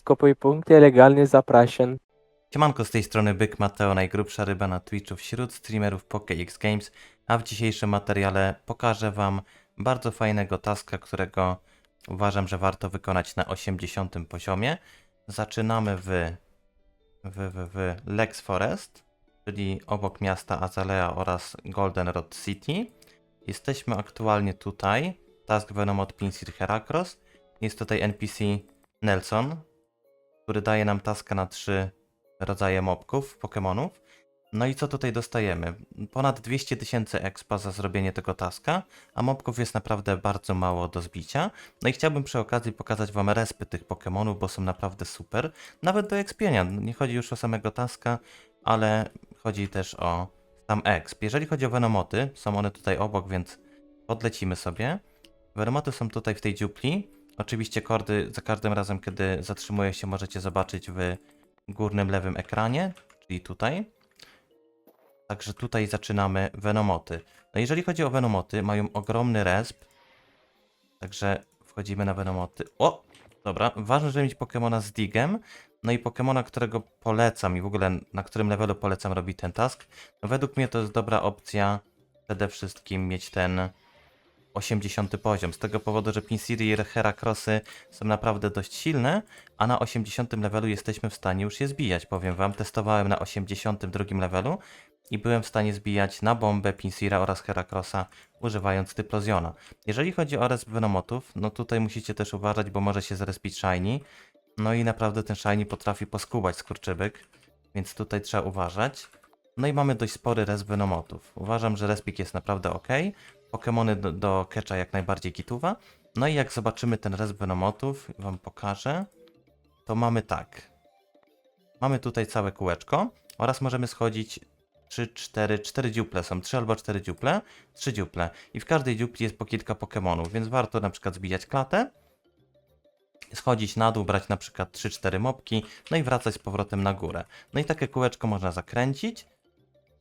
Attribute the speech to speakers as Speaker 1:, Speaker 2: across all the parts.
Speaker 1: Skopuj punkty, legalnie zapraszam.
Speaker 2: Siemanko, z tej strony Byk Mateo, najgrubsza ryba na Twitchu wśród streamerów PokeX Games, a w dzisiejszym materiale pokażę Wam bardzo fajnego taska, którego uważam, że warto wykonać na 80 poziomie. Zaczynamy w, w, w, w Lex Forest, czyli obok miasta Azalea oraz Goldenrod City. Jesteśmy aktualnie tutaj, task Venom od Pinsir Heracross. Jest tutaj NPC Nelson, który daje nam taska na 3 rodzaje mobków, Pokemonów. No i co tutaj dostajemy? Ponad 200 tysięcy expa za zrobienie tego taska, a mobków jest naprawdę bardzo mało do zbicia. No i chciałbym przy okazji pokazać wam respy tych Pokemonów, bo są naprawdę super. Nawet do expienia. Nie chodzi już o samego taska, ale chodzi też o sam exp. Jeżeli chodzi o Venomoty, są one tutaj obok, więc podlecimy sobie. Venomoty są tutaj w tej dziupli. Oczywiście kordy za każdym razem, kiedy zatrzymuje się, możecie zobaczyć w górnym lewym ekranie, czyli tutaj. Także tutaj zaczynamy Venomoty. No jeżeli chodzi o Venomoty, mają ogromny resp. Także wchodzimy na Venomoty. O! Dobra, ważne, żeby mieć Pokemona z Digem. No i Pokemona, którego polecam i w ogóle na którym levelu polecam robić ten task. No według mnie to jest dobra opcja przede wszystkim mieć ten 80 poziom. Z tego powodu, że Pinsiri i Heracrossy są naprawdę dość silne, a na 80 levelu jesteśmy w stanie już je zbijać. Powiem wam, testowałem na 82 levelu i byłem w stanie zbijać na bombę Pinsira oraz Heracrossa używając Typlozjona. Jeżeli chodzi o resp Venomotów, no tutaj musicie też uważać, bo może się zrespić Shiny. No i naprawdę ten Shiny potrafi poskubać skurczybyk, więc tutaj trzeba uważać. No i mamy dość spory resp Venomotów. Uważam, że respik jest naprawdę ok. Pokemony do, do Ketcha jak najbardziej gituwa. No i jak zobaczymy ten resp Venomotów, wam pokażę, to mamy tak. Mamy tutaj całe kółeczko oraz możemy schodzić 3, 4, 4 dziuple są, 3 albo 4 dziuple, 3 dziuple. I w każdej dziupli jest po kilka Pokemonów, więc warto na przykład zbijać klatę, schodzić na dół, brać na przykład 3-4 mopki, no i wracać z powrotem na górę. No i takie kółeczko można zakręcić.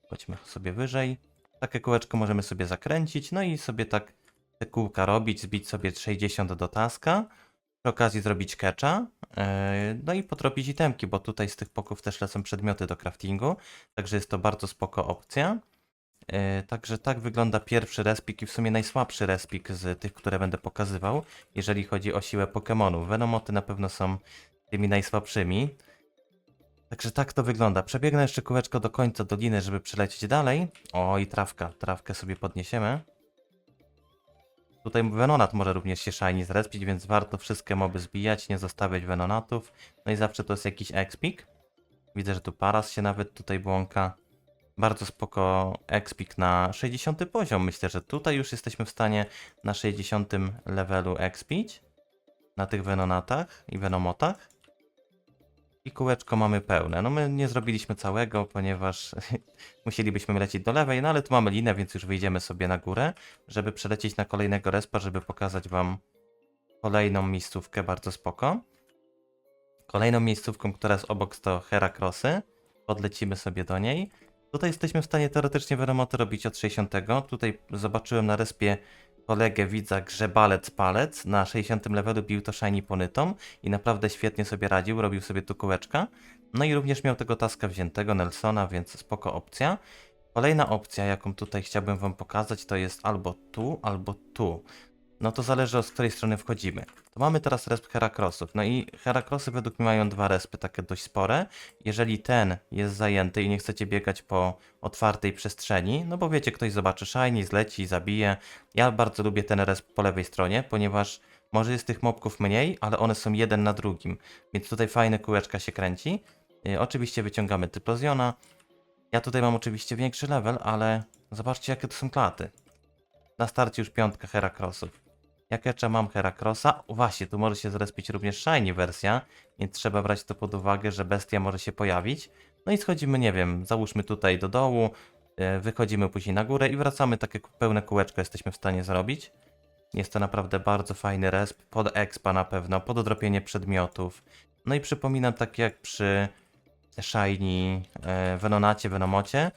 Speaker 2: Chodźmy sobie wyżej. Takie kółeczko możemy sobie zakręcić, no i sobie tak te kółka robić, zbić sobie 60 do taska. Przy okazji zrobić catcha, yy, no i potropić itemki, bo tutaj z tych poków też lecą przedmioty do craftingu, także jest to bardzo spoko opcja. Yy, Także tak wygląda pierwszy respik i w sumie najsłabszy respik z tych, które będę pokazywał, jeżeli chodzi o siłę Pokémonów. Venomoty na pewno są tymi najsłabszymi. Także tak to wygląda. Przebiegnę jeszcze kółeczko do końca doliny, żeby przelecieć dalej. O, i trawka. Trawkę sobie podniesiemy. Tutaj Venonat może również się shiny zrespić, więc warto wszystkie moby zbijać, nie zostawiać Venonatów. No i zawsze to jest jakiś expik. Widzę, że tu Paras się nawet tutaj błąka. Bardzo spoko expik na 60 poziom. Myślę, że tutaj już jesteśmy w stanie na 60 levelu expić. Na tych Venonatach i Venomotach. I kółeczko mamy pełne. No my nie zrobiliśmy całego, ponieważ musielibyśmy lecieć do lewej, no ale tu mamy linę, więc już wyjdziemy sobie na górę, żeby przelecieć na kolejnego respa, żeby pokazać wam kolejną miejscówkę bardzo spoko. Kolejną miejscówką, która jest obok to Heracrossy. Podlecimy sobie do niej. Tutaj jesteśmy w stanie teoretycznie Veromoty robić od 60. Tutaj zobaczyłem na respie kolegę widza Grzebalec Palec. Na 60 levelu bił to Shiny Ponytom i naprawdę świetnie sobie radził, robił sobie tu kółeczka. No i również miał tego taska wziętego Nelsona, więc spoko opcja. Kolejna opcja, jaką tutaj chciałbym wam pokazać, to jest albo tu, albo tu. No to zależy od której strony wchodzimy. To mamy teraz resp Heracrossów. No i Heracrossy według mnie mają dwa respy takie dość spore. Jeżeli ten jest zajęty i nie chcecie biegać po otwartej przestrzeni, no bo wiecie, ktoś zobaczy shiny, zleci, zabije. Ja bardzo lubię ten resp po lewej stronie, ponieważ może jest tych mobków mniej, ale one są jeden na drugim. Więc tutaj fajne kółeczka się kręci. Yy, oczywiście wyciągamy Typlozjona. Ja tutaj mam oczywiście większy level, ale zobaczcie jakie to są klaty. Na starcie już piątka Heracrossów. Jak jeszcze mam Heracrossa, o właśnie, tu może się zrespić również Shiny wersja, więc trzeba brać to pod uwagę, że bestia może się pojawić. No i schodzimy, nie wiem, załóżmy tutaj do dołu, e, wychodzimy później na górę i wracamy, takie pełne kółeczko jesteśmy w stanie zrobić. Jest to naprawdę bardzo fajny resp, pod expa na pewno, pod odrobienie przedmiotów. No i przypominam, tak jak przy Shiny e, Venonacie, Venomocie,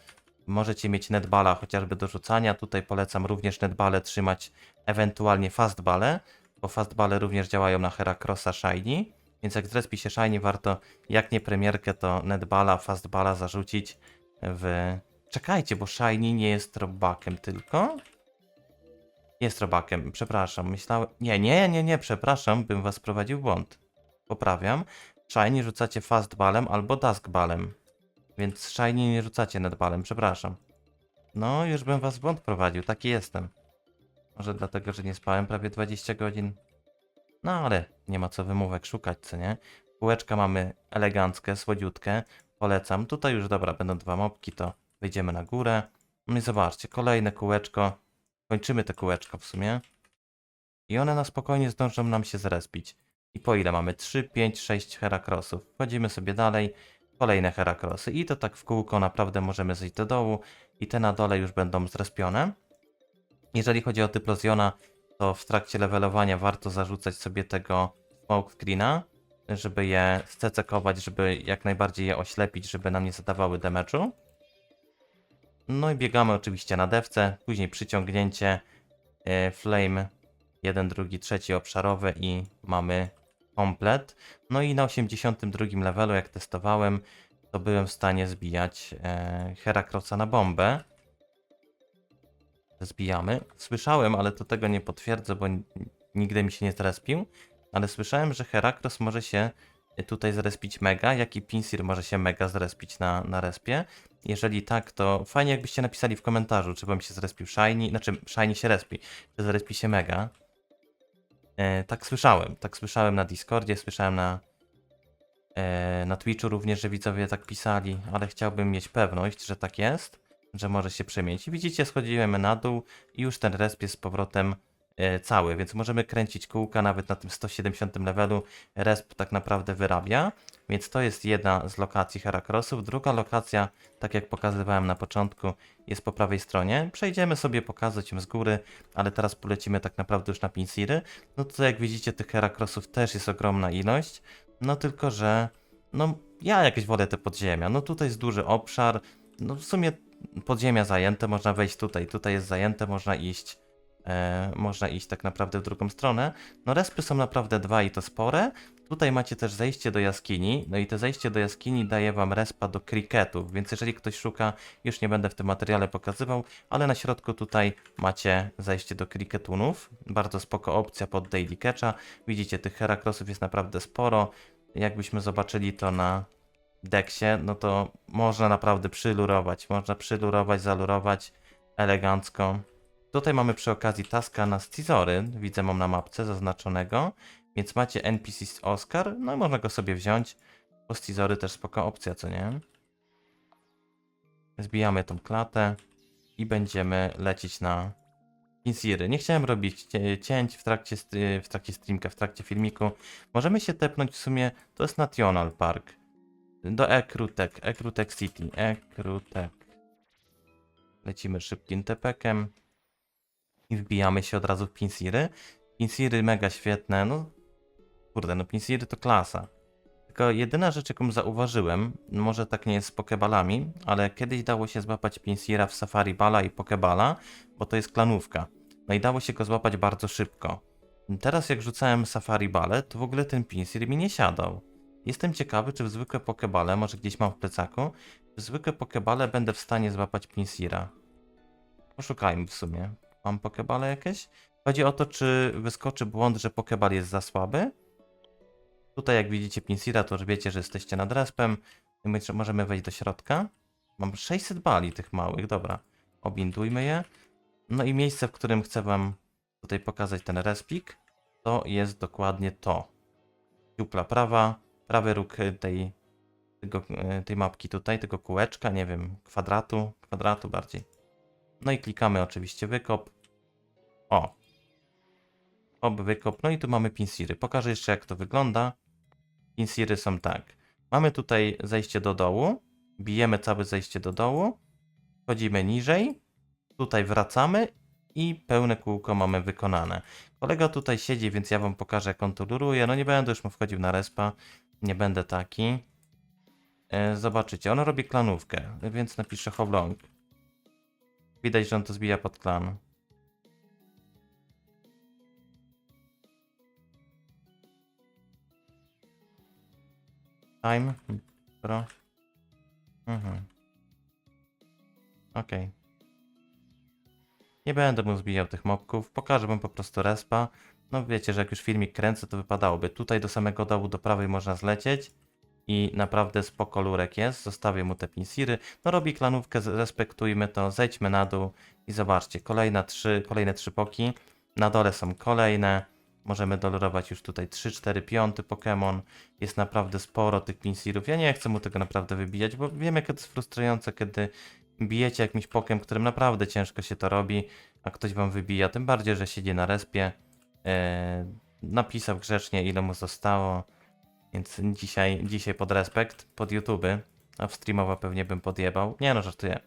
Speaker 2: możecie mieć netbala chociażby do rzucania. Tutaj polecam również netbale trzymać, ewentualnie fastbale, bo fastbale również działają na Heracrossa Shiny. Więc jak zrespi się Shiny, warto jak nie premierkę, to netbala, fastbala zarzucić w... Czekajcie, bo Shiny nie jest robakiem tylko? Jest robakiem, przepraszam, myślałem... Nie, nie, nie, nie, przepraszam, bym was prowadził błąd. Poprawiam. Shiny rzucacie fastbalem albo duskbalem. Więc Shiny nie rzucacie netbalem, przepraszam. No, już bym was w błąd prowadził, taki jestem. Może dlatego, że nie spałem prawie 20 godzin. No ale nie ma co wymówek szukać, co nie? Kółeczka mamy eleganckie, słodziutkie. Polecam. Tutaj już dobra, będą dwa mopki, to wejdziemy na górę. No i zobaczcie, kolejne kółeczko. Kończymy te kółeczko w sumie. I one na spokojnie zdążą nam się zrespić. I po ile mamy? 3, 5, 6 herakrosów. Wchodzimy sobie dalej. Kolejne herakrosy. I to tak w kółko naprawdę możemy zejść do dołu. I te na dole już będą zrespione. Jeżeli chodzi o Typlozjona, to w trakcie levelowania warto zarzucać sobie tego smoke screena, żeby je scecekować, żeby jak najbardziej je oślepić, żeby nam nie zadawały damage'u. No i biegamy oczywiście na dewce, później przyciągnięcie, e, flame, jeden, drugi, trzeci obszarowy i mamy komplet. No i na 82 levelu, jak testowałem, to byłem w stanie zbijać e, Herakrosa na bombę. Zbijamy. Słyszałem, ale to tego nie potwierdzę, bo nigdy mi się nie zrespił, ale słyszałem, że Herakros może się tutaj zrespić mega, jak i Pinsir może się mega zrespić na, na respie. Jeżeli tak, to fajnie jakbyście napisali w komentarzu, czy wam się zrespił Shiny, znaczy Shiny się respi, czy zrespi się mega. E, tak słyszałem, tak słyszałem na Discordzie, słyszałem na, e, na Twitchu również, że widzowie tak pisali, ale chciałbym mieć pewność, że tak jest, że może się przemienić. Widzicie, schodzimy na dół i już ten resp jest z powrotem cały, więc możemy kręcić kółka nawet na tym 170 levelu. Resp tak naprawdę wyrabia, więc to jest jedna z lokacji Herakrosów. Druga lokacja, tak jak pokazywałem na początku, jest po prawej stronie. Przejdziemy sobie pokazać ją z góry, ale teraz polecimy tak naprawdę już na Pinsiry. No to jak widzicie, tych Herakrosów też jest ogromna ilość, no tylko, że no ja jakieś wolę te podziemia. No tutaj jest duży obszar, no w sumie podziemia zajęte, można wejść tutaj, tutaj jest zajęte, można iść, e, można iść tak naprawdę w drugą stronę. No respy są naprawdę dwa i to spore. Tutaj macie też zejście do jaskini, no i to zejście do jaskini daje wam respa do kriketów, więc jeżeli ktoś szuka, już nie będę w tym materiale pokazywał, ale na środku tutaj macie zejście do kriketunów. Bardzo spoko opcja pod daily catcha. Widzicie, tych herakrosów jest naprawdę sporo. Jakbyśmy zobaczyli to na deksie, no to można naprawdę przylurować. Można przylurować, zalurować elegancko. Tutaj mamy przy okazji taska na scizory. Widzę, mam na mapce zaznaczonego. Więc macie NPC z Oscar, no i można go sobie wziąć. Bo scizory też spoko opcja, co nie? Zbijamy tą klatę i będziemy lecieć na Insiry. Nie chciałem robić cięć w trakcie, w trakcie streamka, w trakcie filmiku. Możemy się tepnąć w sumie, to jest National Park. Do Ekrutek, Ekrutek City, Ekrutek. Lecimy szybkim tepekiem i wbijamy się od razu w Pinsiry. Pinsiry mega świetne, no kurde, no Pinsiry to klasa. Tylko jedyna rzecz, jaką zauważyłem, może tak nie jest z Pokebalami, ale kiedyś dało się złapać Pinsira w Safari Bala i Pokebala, bo to jest klanówka. No i dało się go złapać bardzo szybko. Teraz jak rzucałem Safari Bale, to w ogóle ten Pinsir mi nie siadał. Jestem ciekawy, czy w zwykłe Pokebale, może gdzieś mam w plecaku, w zwykłe Pokebale będę w stanie złapać Pinsira. Poszukajmy w sumie. Mam Pokebale jakieś? Chodzi o to, czy wyskoczy błąd, że Pokeball jest za słaby. Tutaj jak widzicie Pinsira, to już wiecie, że jesteście nad respem. My możemy wejść do środka. Mam 600 bali tych małych, dobra. Obindujmy je. No i miejsce, w którym chcę wam tutaj pokazać ten respik, to jest dokładnie to. Dziupla prawa, prawy róg tej, tego, e, tej mapki tutaj, tego kółeczka, nie wiem, kwadratu, kwadratu bardziej. No i klikamy oczywiście wykop. O. Ob wykop. No i tu mamy pinsiry. Pokażę jeszcze jak to wygląda. Pinsiry są tak. Mamy tutaj zejście do dołu. Bijemy całe zejście do dołu. Wchodzimy niżej. Tutaj wracamy i pełne kółko mamy wykonane. Kolega tutaj siedzi, więc ja wam pokażę jak on. No nie będę już mu wchodził na respa. Nie będę taki. E, zobaczycie, on robi klanówkę, więc napiszę Howlong. Widać, że on to zbija pod klan. Time. Pro. Mhm. Okej. Nie będę mu zbijał tych mobków. Pokażę wam po prostu respa. No wiecie, że jak już filmik kręcę, to wypadałoby. Tutaj do samego dołu, do prawej można zlecieć. I naprawdę spoko lurek jest. Zostawię mu te pinsiry. No robi klanówkę, respektujmy to. Zejdźmy na dół i zobaczcie. Kolejna trzy, kolejne trzy poki. Na dole są kolejne. Możemy dolurować już tutaj 3, 4, 5 Pokémon. Jest naprawdę sporo tych pinsirów. Ja nie chcę mu tego naprawdę wybijać, bo wiem jak to jest frustrujące, kiedy bijecie jakimś pokiem, którym naprawdę ciężko się to robi, a ktoś wam wybija. Tym bardziej, że siedzi na respie. Eee, napisał grzecznie, ile mu zostało. Więc dzisiaj, dzisiaj pod respekt, pod YouTube, a w streamowa pewnie bym podjebał. Nie no, żartuję.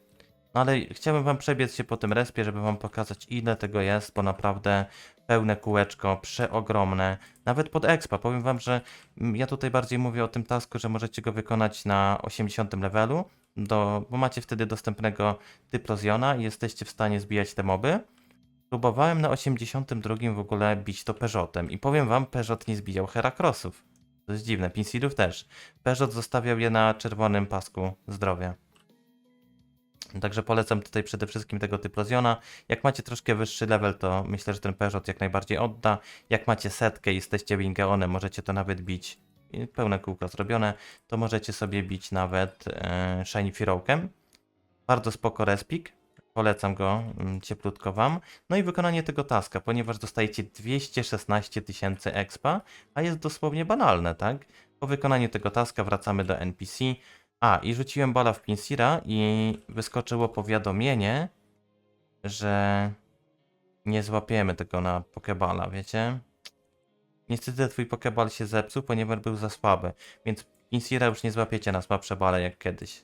Speaker 2: No ale chciałbym wam przebiec się po tym respie, żeby wam pokazać ile tego jest, bo naprawdę pełne kółeczko, przeogromne. Nawet pod expa. Powiem wam, że mm, ja tutaj bardziej mówię o tym tasku, że możecie go wykonać na 80 levelu, do, bo macie wtedy dostępnego Typlozjona i jesteście w stanie zbijać te moby. Próbowałem na 82 w ogóle bić to Peugeotem i powiem wam, Peugeot nie zbijał Herakrosów. To jest dziwne, Pinsirów też. Peugeot zostawiał je na czerwonym pasku zdrowia. Także polecam tutaj przede wszystkim tego Typlozjona. Jak macie troszkę wyższy level, to myślę, że ten Peugeot jak najbardziej odda. Jak macie setkę i jesteście Wingeonem, możecie to nawet bić, pełne kółko zrobione, to możecie sobie bić nawet e, Shiny Firołkiem. Bardzo spoko respik. Polecam go mm, cieplutko wam. No i wykonanie tego taska, ponieważ dostajecie 216 tysięcy expa, a jest dosłownie banalne, tak? Po wykonaniu tego taska wracamy do NPC. A, i rzuciłem bala w Pinsira i wyskoczyło powiadomienie, że nie złapiemy tego na Pokeballa, wiecie? Niestety twój Pokeball się zepsuł, ponieważ był za słaby, więc Pinsira już nie złapiecie na słabsze bale jak kiedyś.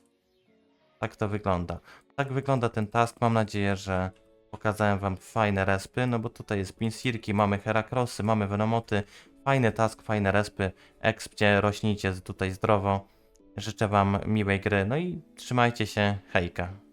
Speaker 2: Tak to wygląda. Tak wygląda ten task. Mam nadzieję, że pokazałem wam fajne respy, no bo tutaj jest Pinsirki, mamy Herakrosy, mamy Venomoty. Fajny task, fajne respy. Expcie, rośnijcie tutaj zdrowo. Życzę wam miłej gry, no i trzymajcie się. Hejka.